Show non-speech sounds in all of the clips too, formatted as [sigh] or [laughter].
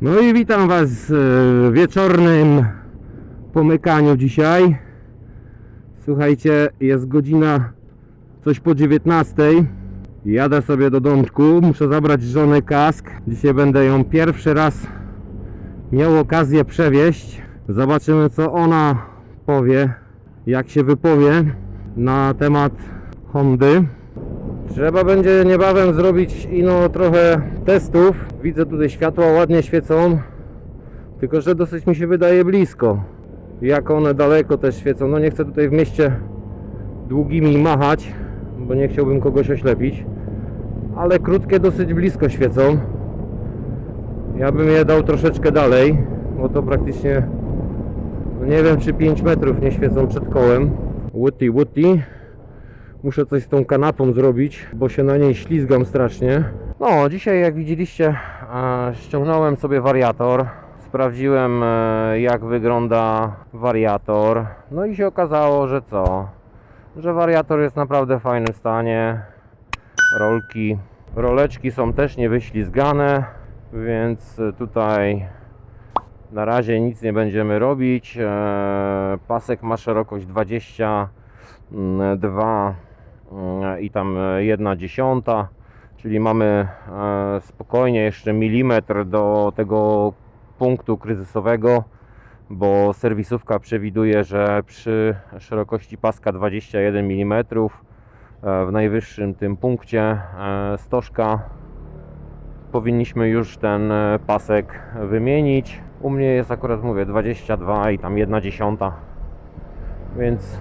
No i witam Was w wieczornym pomykaniu dzisiaj. Słuchajcie, jest godzina coś po 19. Jadę sobie do domku, muszę zabrać żonę kask. Dzisiaj będę ją pierwszy raz miał okazję przewieźć. Zobaczymy co ona powie, jak się wypowie na temat Hondy. Trzeba będzie niebawem zrobić ino trochę testów. Widzę tutaj światła ładnie świecą, tylko że dosyć mi się wydaje blisko. Jak one daleko też świecą. No nie chcę tutaj w mieście długimi machać, bo nie chciałbym kogoś oślepić. Ale krótkie dosyć blisko świecą. Ja bym je dał troszeczkę dalej, bo to praktycznie no nie wiem czy 5 metrów nie świecą przed kołem. Łuti, łuti. Muszę coś z tą kanapą zrobić, bo się na niej ślizgam strasznie. No, dzisiaj jak widzieliście, ściągnąłem sobie wariator. Sprawdziłem e, jak wygląda wariator. No i się okazało, że co? Że wariator jest naprawdę w fajnym stanie. Rolki, roleczki są też niewyślizgane, więc tutaj na razie nic nie będziemy robić. E, Pasek ma szerokość 22 mm, i tam jedna dziesiąta, czyli mamy e, spokojnie jeszcze milimetr do tego punktu kryzysowego, bo serwisówka przewiduje, że przy szerokości paska 21 mm w najwyższym tym punkcie e, stożka powinniśmy już ten e, pasek wymienić. U mnie jest akurat mówię 22 i tam 1 dziesiąta, więc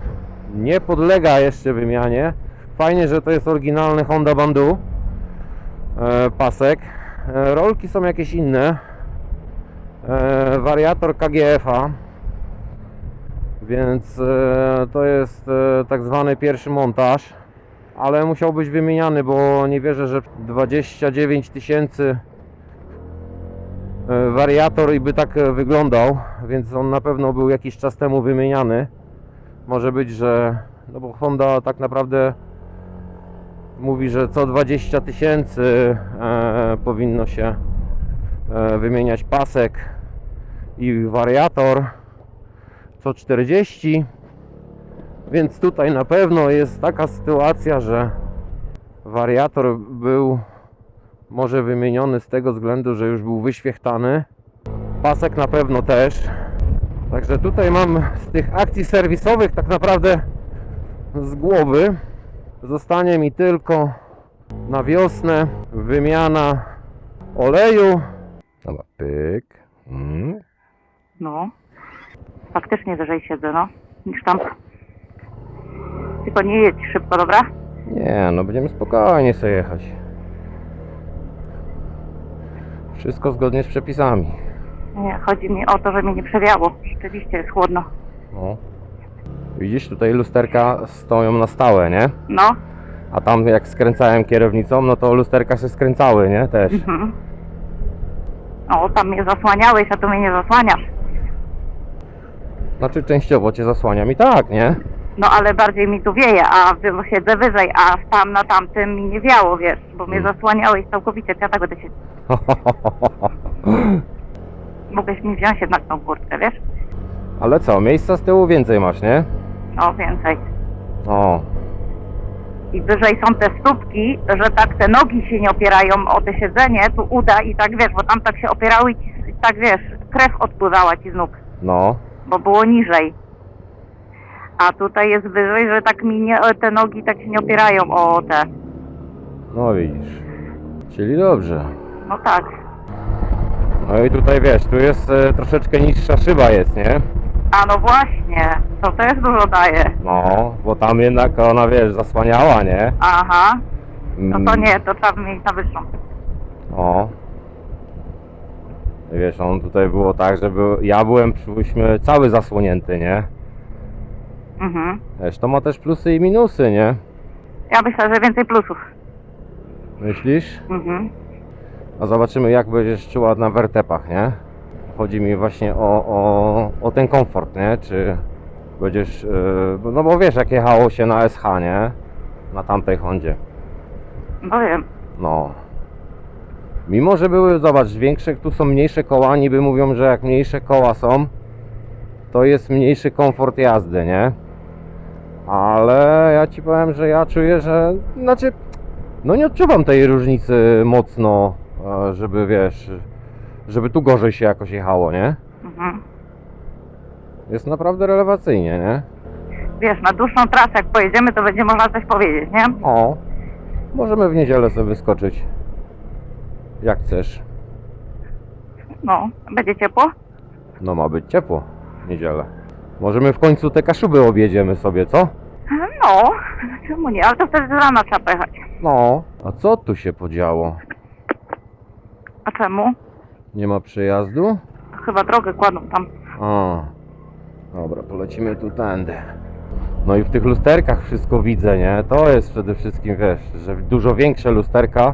nie podlega jeszcze wymianie. Fajnie, że to jest oryginalny Honda Bandu e, pasek. E, rolki są jakieś inne. E, wariator KGF-a. Więc to jest tak zwany pierwszy montaż. Ale musiał być wymieniany, bo nie wierzę, że 29 tysięcy wariator i by tak wyglądał, więc on na pewno był jakiś czas temu wymieniany. Może być, że no bo Honda tak naprawdę mówi, że co 20 tysięcy e, powinno się e, wymieniać pasek i wariator co 40 więc tutaj na pewno jest taka sytuacja, że wariator był może wymieniony z tego względu, że już był wyświechtany. Pasek na pewno też. Także tutaj mam z tych akcji serwisowych tak naprawdę z głowy. Zostanie mi tylko na wiosnę wymiana oleju. Dobra, pyk. Mm. No. Faktycznie wyżej siedzę, no. Niż tam. Tylko nie jedź szybko, dobra? Nie, no będziemy spokojnie sobie jechać. Wszystko zgodnie z przepisami. Nie, chodzi mi o to, że mnie nie przewiało. Rzeczywiście jest chłodno. No. Widzisz, tutaj lusterka stoją na stałe, nie? No. A tam jak skręcałem kierownicą, no to lusterka się skręcały, nie? Też. Mhm. O, tam mnie zasłaniałeś, a tu mnie nie zasłaniasz. Znaczy częściowo cię zasłaniam i tak, nie? No ale bardziej mi tu wieje, a wy- siedzę wyżej, a tam na tamtym mi nie wiało, wiesz, bo mnie Mm. zasłaniałeś całkowicie, dlatego ty się... [laughs] Mogłeś mi wziąć jednak tą kurtkę, wiesz? Ale co, miejsca z tyłu więcej masz, nie? No, więcej. O, i wyżej są te stópki, że tak te nogi się nie opierają o te siedzenie, tu uda i tak wiesz, bo tam tak się opierały i ci, tak wiesz, krew odpływała ci z nóg, no. bo było niżej. A tutaj jest wyżej, że tak mi nie, te nogi tak się nie opierają o te. No widzisz. Czyli dobrze. No tak. No i tutaj wiesz, tu jest e, troszeczkę niższa szyba jest, nie? A no właśnie, to też dużo daje. No, bo tam jednak ona, wiesz, zasłaniała, nie? Aha, no to Mm. nie, to trzeba mieć na wyższą. O. I Wiesz, on tutaj było tak, żeby ja byłem, przypuśćmy, cały zasłonięty, nie? Mhm. Wiesz, to ma też plusy i minusy, nie? Ja myślę, że więcej plusów. Myślisz? Mhm. A zobaczymy, jak będziesz czuła na wertepach, nie? Chodzi mi właśnie o, o, o ten komfort, nie? Czy będziesz, yy, no bo wiesz, jak jechało się na SH, nie? Na tamtej Hondzie. No wiem. No. Mimo, że były, zobacz, większe, tu są mniejsze koła, niby mówią, że jak mniejsze koła są, to jest mniejszy komfort jazdy, nie? Ale ja ci powiem, że ja czuję, że, znaczy, no nie odczuwam tej różnicy mocno, e, żeby wiesz, żeby tu gorzej się jakoś jechało, nie? Mhm. Jest naprawdę relewacyjnie, nie? Wiesz, na dłuższą trasę jak pojedziemy, to będzie można coś powiedzieć, nie? O, możemy w niedzielę sobie wyskoczyć. Jak chcesz. No, będzie ciepło? No ma być ciepło w niedzielę. Możemy w końcu te kaszuby objedziemy sobie, co? No, czemu nie? Ale to wtedy z rana trzeba pojechać. No. A co tu się podziało? A czemu? Nie ma przejazdu? Chyba drogę kładą tam. A. Dobra, polecimy tu tędy. No i w tych lusterkach wszystko widzę, nie? To jest przede wszystkim, wiesz, że dużo większe lusterka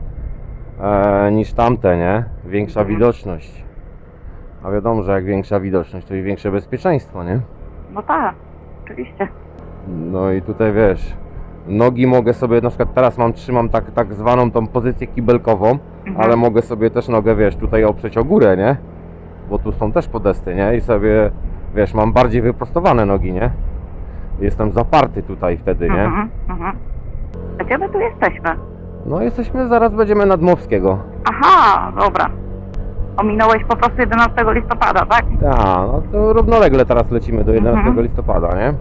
e, niż tamte, nie? Większa Mhm. widoczność. A wiadomo, że jak większa widoczność, to i większe bezpieczeństwo, nie? No tak, oczywiście. No i tutaj wiesz, nogi mogę sobie, na przykład teraz mam, trzymam tak, tak zwaną tą pozycję kibelkową, Mhm. ale mogę sobie też nogę, wiesz, tutaj oprzeć o górę, nie? Bo tu są też podesty, nie? I sobie, wiesz, mam bardziej wyprostowane nogi, nie? Jestem zaparty tutaj wtedy, nie? Mhm, mhm. A gdzie my tu jesteśmy? No jesteśmy, zaraz będziemy nad Mowskiego. Aha, dobra. Ominąłeś po prostu 11 listopada, tak? A, no to równolegle teraz lecimy do 11 Mhm. listopada, nie?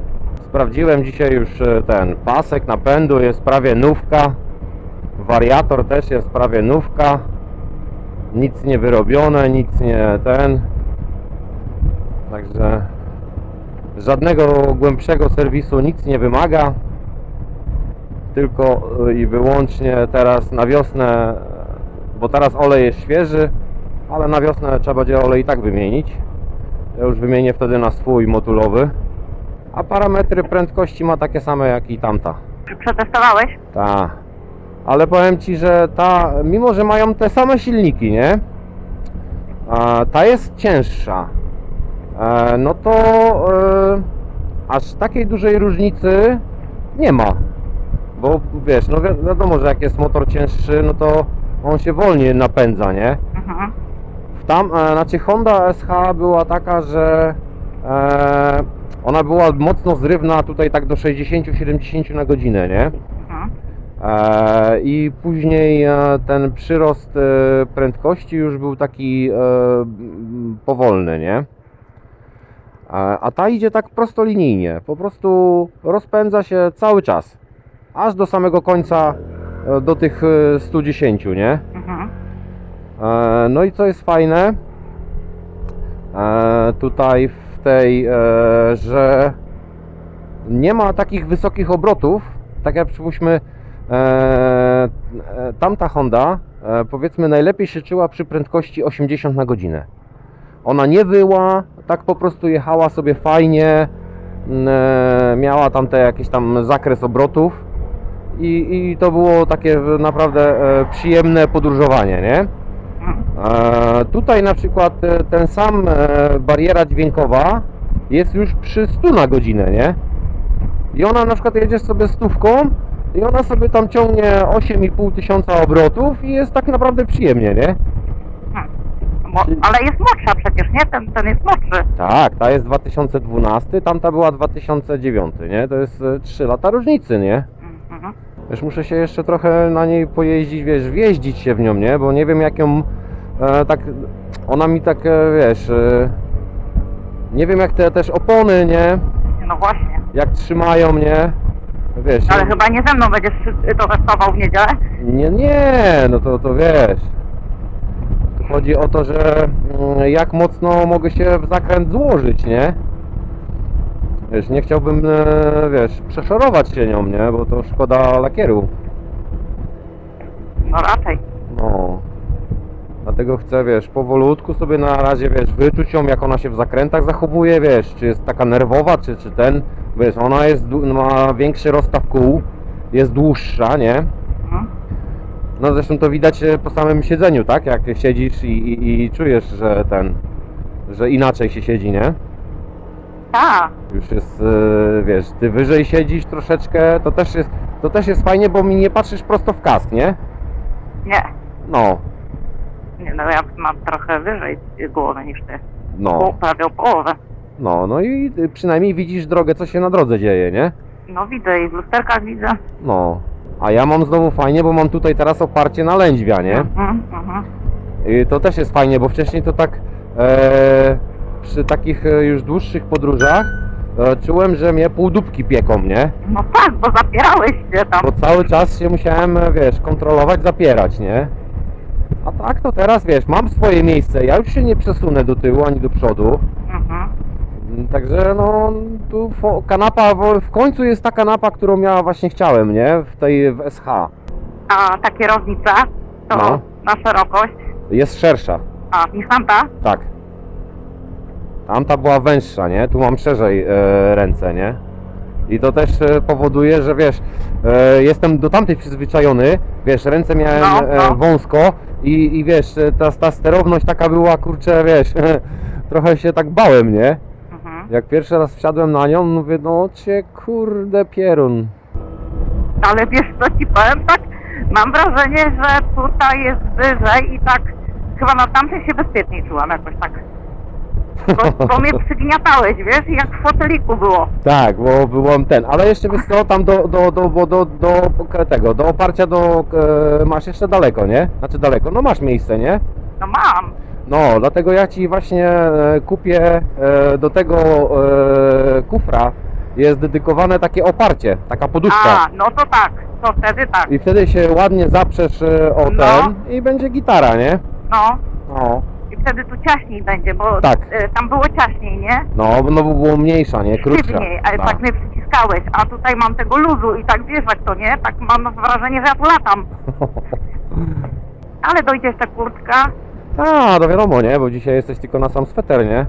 Sprawdziłem dzisiaj już e, ten pasek napędu, jest prawie nówka. Wariator też jest prawie nówka. Nic nie wyrobione, nic nie ten. Także żadnego głębszego serwisu nic nie wymaga. Tylko e, i wyłącznie teraz na wiosnę, bo teraz olej jest świeży, ale na wiosnę trzeba będzie olej i tak wymienić. Ja już wymienię wtedy na swój modulowy. A parametry prędkości ma takie same jak i tamta. Czy przetestowałeś? Ta. Ale powiem Ci, że ta, mimo że mają te same silniki, nie? A, ta jest cięższa. E, no to e, aż takiej dużej różnicy nie ma. Bo wiesz, no wi- wiadomo, że jak jest motor cięższy, no to on się wolniej napędza, nie? Mhm. W Tam, e, znaczy Honda SH była taka, że e, ona była mocno zrywna tutaj tak do 60-70 na godzinę, nie? E, I później e, ten przyrost e, prędkości już był taki powolny, nie? A ta idzie tak prostolinijnie, po prostu rozpędza się cały czas, aż do samego końca, do tych e, 110, nie? Mhm. No i co jest fajne tutaj w tej, że nie ma takich wysokich obrotów, tak jak przypuśćmy tamta Honda, e, powiedzmy najlepiej się czuła przy prędkości 80 na godzinę. Ona nie wyła, tak po prostu jechała sobie fajnie, m, e, miała tam te jakiś tam zakres obrotów i, i to było takie naprawdę e, przyjemne podróżowanie, nie? E, tutaj na przykład e, ten sam e, bariera dźwiękowa jest już przy 100 na godzinę, nie? I ona na przykład jedziesz sobie stówką i ona sobie tam ciągnie 8,5 tysiąca obrotów i jest tak naprawdę przyjemnie, nie? Bo, ale jest młodsza przecież, nie? Ten, ten jest młodszy. Tak, ta jest 2012, tamta była 2009, nie? To jest 3 lata różnicy, nie? Mhm. Wiesz, muszę się jeszcze trochę na niej pojeździć, wiesz, wjeździć się w nią, nie? Bo nie wiem jak ją e, tak, ona mi tak, e, wiesz, e, nie wiem jak te też opony, nie? No właśnie. Jak trzymają, nie? Wiesz, Ale chyba nie ze mną będziesz to testował w niedzielę. nie, nie, no to, to wiesz. Tu chodzi o to, że mm, jak mocno mogę się w zakręt złożyć, nie? Wiesz, nie chciałbym, e, wiesz, przeszorować się nią, nie? Bo to szkoda lakieru. No raczej. No. Dlatego chcę, wiesz, powolutku sobie na razie, wiesz, wyczuć ją, jak ona się w zakrętach zachowuje, wiesz, czy jest taka nerwowa, czy, czy ten, wiesz, ona jest, ma większy rozstaw kół, jest dłuższa, nie? Mhm. No zresztą to widać e, po samym siedzeniu, tak? Jak siedzisz i, i, i czujesz, że ten, że inaczej się siedzi, nie? Tak. Już jest, e, wiesz, ty wyżej siedzisz troszeczkę, to też jest, to też jest fajnie, bo mi nie patrzysz prosto w kask, nie? Nie. No. Nie, no ja mam trochę wyżej głowę niż ty. No, prawie o połowę. No, no i y, przynajmniej widzisz drogę, co się na drodze dzieje, nie? No widzę i w lusterkach widzę. No. A ja mam znowu fajnie, bo mam tutaj teraz oparcie na lędźwia, nie? Mhm, mhm. I to też jest fajnie, bo wcześniej to tak e, przy takich e, już dłuższych podróżach e, czułem, że mnie półdubki pieką, nie? No tak, bo zapierałeś się tam. Bo cały czas się musiałem, e, wiesz, kontrolować, zapierać, nie? A tak to teraz, wiesz, mam swoje miejsce, ja już się nie przesunę do tyłu ani do przodu. Także no, tu kanapa, w końcu jest ta kanapa, którą ja właśnie chciałem, nie? W tej, w SH. A ta kierownica to No. na szerokość. Jest szersza. A, niż tamta? Tak. Tamta była węższa, nie? Tu mam szerzej e, ręce, nie? I to też e, powoduje, że wiesz, e, jestem do tamtej przyzwyczajony, wiesz, ręce miałem No, no. E, wąsko i, i wiesz, e, ta, ta sterowność taka była, kurczę, wiesz, [laughs] trochę się tak bałem, nie? Jak pierwszy raz wsiadłem na nią, mówię, no cię kurde pierun. Ale wiesz co ci powiem, tak mam wrażenie, że tutaj jest wyżej i tak chyba na tamtej się bezpieczniej czułam jakoś tak. Bo, bo mnie [laughs] przygniatałeś, wiesz, jak w foteliku było. Tak, bo byłem ten, ale jeszcze wiesz co, tam do, do, do, do, do, do tego, do oparcia do, e, masz jeszcze daleko, nie? Znaczy daleko, no masz miejsce, nie? No mam. No, dlatego ja ci właśnie e, kupię e, do tego e, kufra jest dedykowane takie oparcie, taka poduszka. A, no to tak, to wtedy tak. I wtedy się ładnie zaprzesz o No. ten i będzie gitara, nie? No. No, I wtedy tu ciaśniej będzie, bo Tak. tam było ciaśniej, nie? no, no bo było mniejsza, nie? Krótsza. Sztywniej, ale Tak. tak mnie przyciskałeś, a tutaj mam tego luzu i tak wiesz jak to, nie? Tak mam wrażenie, że ja tu latam. [laughs] Ale dojdzie jeszcze kurtka. A, no wiadomo, nie? Bo dzisiaj jesteś tylko na sam sweter, nie?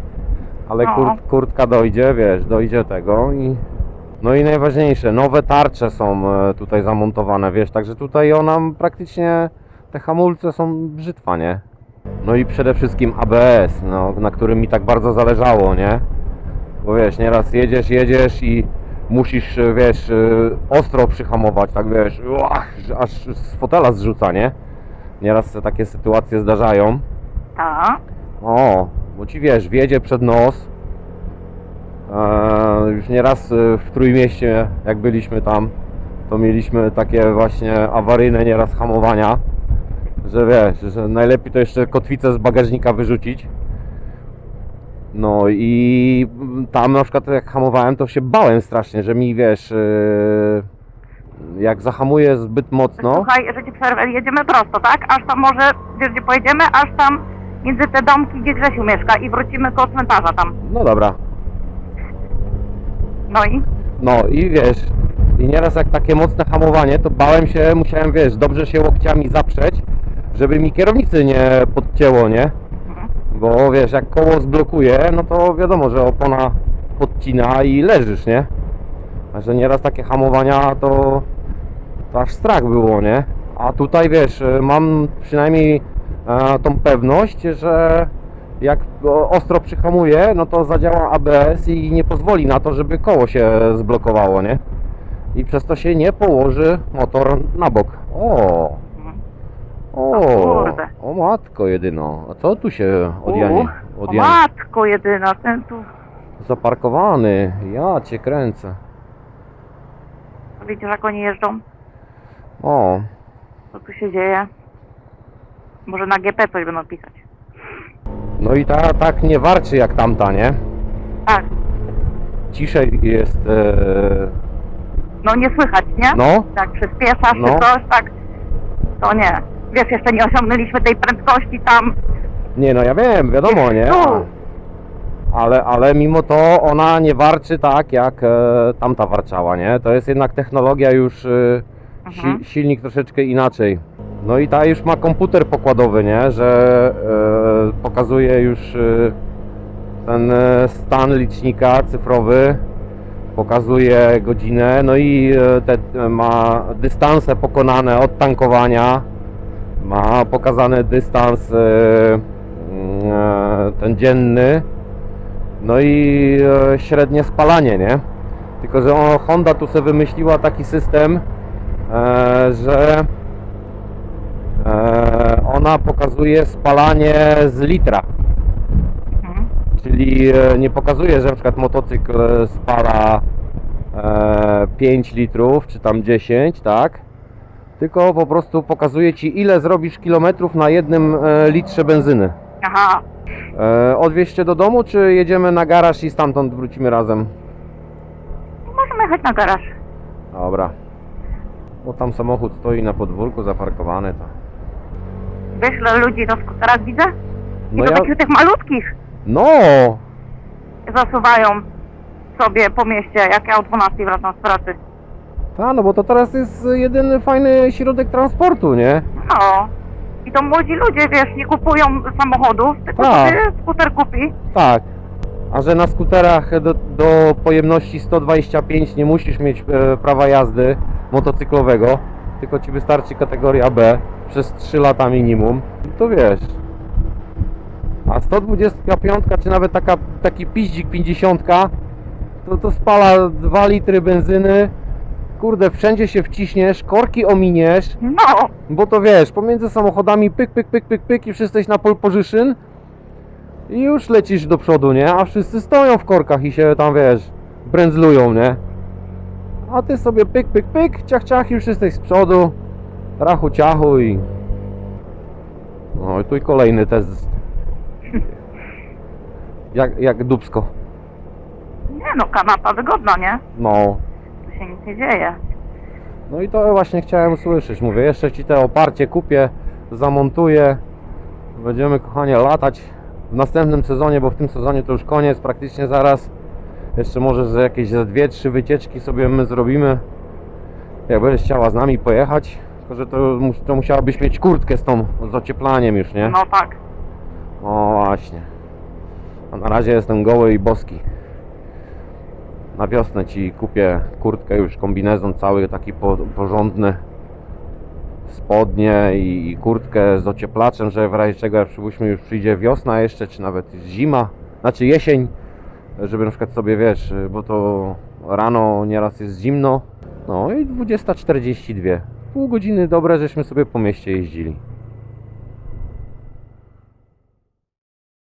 Ale No. kurt, kurtka dojdzie, wiesz, dojdzie tego i... No i najważniejsze, nowe tarcze są e, tutaj zamontowane, wiesz, także tutaj ona praktycznie, te hamulce są brzytwa, nie? No i przede wszystkim ABS, no, na którym mi tak bardzo zależało, nie? Bo wiesz, nieraz jedziesz, jedziesz i musisz, e, wiesz, e, ostro przyhamować, tak wiesz, uach, że aż z fotela zrzuca, nie? Nieraz se takie sytuacje zdarzają. Tak. O, bo ci wiesz, wjedzie przed nos. E, już nieraz e, w Trójmieście, jak byliśmy tam, to mieliśmy takie właśnie awaryjne nieraz hamowania, że wiesz, że najlepiej to jeszcze kotwicę z bagażnika wyrzucić. No i tam na przykład jak hamowałem, to się bałem strasznie, że mi wiesz, e, jak zahamuję zbyt mocno. Słuchaj, że ci przerwę, jedziemy prosto, tak? Aż tam może, wiesz gdzie pojedziemy? Aż tam między te domki, gdzie Grzesiu mieszka i wrócimy koło cmentarza tam. No dobra, No i? No i wiesz, i nieraz jak takie mocne hamowanie, to bałem się, musiałem, wiesz, dobrze się łokciami zaprzeć, żeby mi kierownicy nie podcięło, nie? Bo wiesz, jak koło zblokuje, no to wiadomo, że opona podcina i leżysz, nie? A że nieraz takie hamowania to, to aż strach było, nie? A tutaj wiesz, mam przynajmniej tą pewność, że jak ostro przyhamuję, no to zadziała ABS i nie pozwoli na to, żeby koło się zblokowało, nie? I przez to się nie położy motor na bok. O! O! O kurde. O matko jedyno. A co tu się U, odjanie? o odjanie? matko jedyna, ten tu, Zaparkowany. Ja cię kręcę. widzisz jak oni jeżdżą? O, Co tu się dzieje? Może na GP coś będą pisać. no i ta tak nie warczy jak tamta, nie? Tak, Ciszej jest. E... no nie słychać, nie? No, Tak przyspieszasz No. czy coś, tak, to nie. Wiesz, jeszcze nie osiągnęliśmy tej prędkości tam. nie no ja wiem, wiadomo, nie? Tu. Ale, ale mimo to ona nie warczy tak jak e, tamta warczała, nie? To jest jednak technologia już. E. si, silnik troszeczkę inaczej. No i ta już ma komputer pokładowy, nie? Że e, pokazuje już e, ten e, stan licznika cyfrowy, pokazuje godzinę, no i e, te, ma dystanse pokonane od tankowania, ma pokazany dystans e, mm, e, ten dzienny, no i e, średnie spalanie, nie? Tylko, że Honda tu sobie wymyśliła taki system, że e, ona pokazuje spalanie z litra. Mhm. Czyli e, nie pokazuje, że na przykład motocykl e, spala e, 5 litrów, czy tam 10, tak? Tylko po prostu pokazuje Ci, ile zrobisz kilometrów na jednym e, litrze benzyny. Aha. E, odwieźcie do domu, czy jedziemy na garaż i stamtąd wrócimy razem? Możemy jechać na garaż. Dobra. Bo tam samochód stoi na podwórku zaparkowany. To... Wiesz, ile ludzi na skuterach widzę? I No to ja... takich tych malutkich No! zasuwają sobie po mieście, jak ja o 12 wracam z pracy. Ta, no bo to teraz jest jedyny fajny środek transportu, nie? No. I to młodzi ludzie, wiesz, nie kupują samochodów, tylko Tak. sobie skuter kupi. Tak. A że na skuterach do, do pojemności 125 nie musisz mieć e, prawa jazdy motocyklowego, tylko ci wystarczy kategoria B przez 3 lata minimum, to wiesz. A 125 czy nawet taka, taki piździk 50 to, to spala 2 litry benzyny. Kurde, wszędzie się wciśniesz, korki ominiesz, No. bo to wiesz, pomiędzy samochodami pyk, pyk, pyk, pyk, pyk i wszyscy jesteś na pole position i już lecisz do przodu, nie? A wszyscy stoją w korkach i się tam, wiesz, brędzlują, nie? A ty sobie pyk, pyk, pyk, ciach, ciach już jesteś z przodu, rachu, ciachu i... No i tu i kolejny test. Jak, jak dubsko. Nie no, kanapa wygodna, nie? No. Tu się nic nie dzieje. No i to właśnie chciałem usłyszeć. Mówię, jeszcze ci te oparcie kupię, zamontuję. Będziemy, kochanie, latać w następnym sezonie, bo w tym sezonie to już koniec, praktycznie zaraz. Jeszcze może że jakieś ze dwie, trzy wycieczki sobie my zrobimy. Jak będziesz chciała z nami pojechać, tylko że to, to musiałabyś mieć kurtkę z tą, z ocieplaniem już, nie? No tak. O właśnie. A na razie jestem goły i boski. Na wiosnę ci kupię kurtkę, już kombinezon cały taki po, porządny. Spodnie i, i kurtkę z ocieplaczem, że w razie czego jak przypuśćmy już przyjdzie wiosna jeszcze, czy nawet zima, znaczy jesień, żeby na przykład sobie wiesz, bo to rano nieraz jest zimno. No i 20.42. Pół godziny dobre, żeśmy sobie po mieście jeździli.